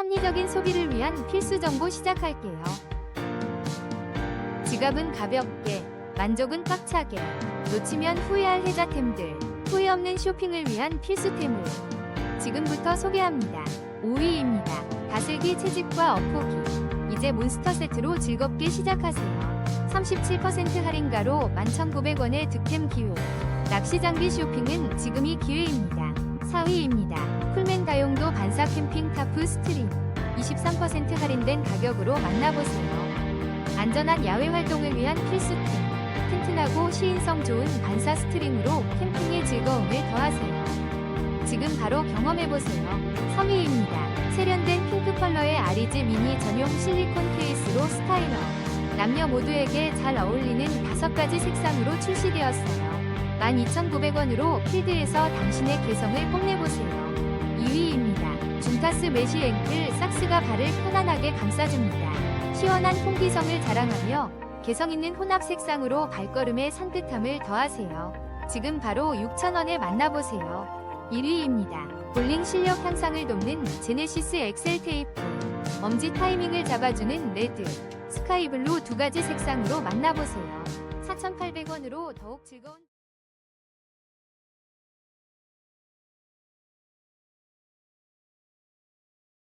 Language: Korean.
합리적인 소비를 위한 필수 정보 시작할게요. 지갑은 가볍게, 만족은 꽉차게, 놓치면 후회할 혜자템들, 후회 없는 쇼핑을 위한 필수템을 지금부터 소개합니다. 5위입니다. 다슬기 채집과 엇포기. 이제 몬스터 세트로 즐겁게 시작하세요. 37% 할인가로 11,900원의 득템 기회. 낚시 장비 쇼핑은 지금이 기회입니다. 4위입니다. 쿨맨 다용도 반사 캠핑 타프 스트링. 23% 할인된 가격으로 만나보세요. 안전한 야외 활동을 위한 필수템. 튼튼하고 시인성 좋은 반사 스트링으로 캠핑의 즐거움을 더하세요. 지금 바로 경험해보세요. 3위입니다. 세련된 핑크 컬러의 아리즈 미니 전용 실리콘 케이스로 스타일러. 남녀 모두에게 잘 어울리는 다섯 가지 색상으로 출시되었어요. 12,900원으로 필드에서 당신의 개성을 뽐내보세요. 2위입니다. 준타스 메쉬 앵클 삭스가 발을 편안하게 감싸줍니다. 시원한 통기성을 자랑하며 개성 있는 혼합 색상으로 발걸음의 산뜻함을 더하세요. 지금 바로 6,000원에 만나보세요. 1위입니다. 볼링 실력 향상을 돕는 제네시스 엑셀 테이프. 엄지 타이밍을 잡아주는 레드, 스카이블루 두 가지 색상으로 만나보세요. 4,800원으로 더욱 즐거운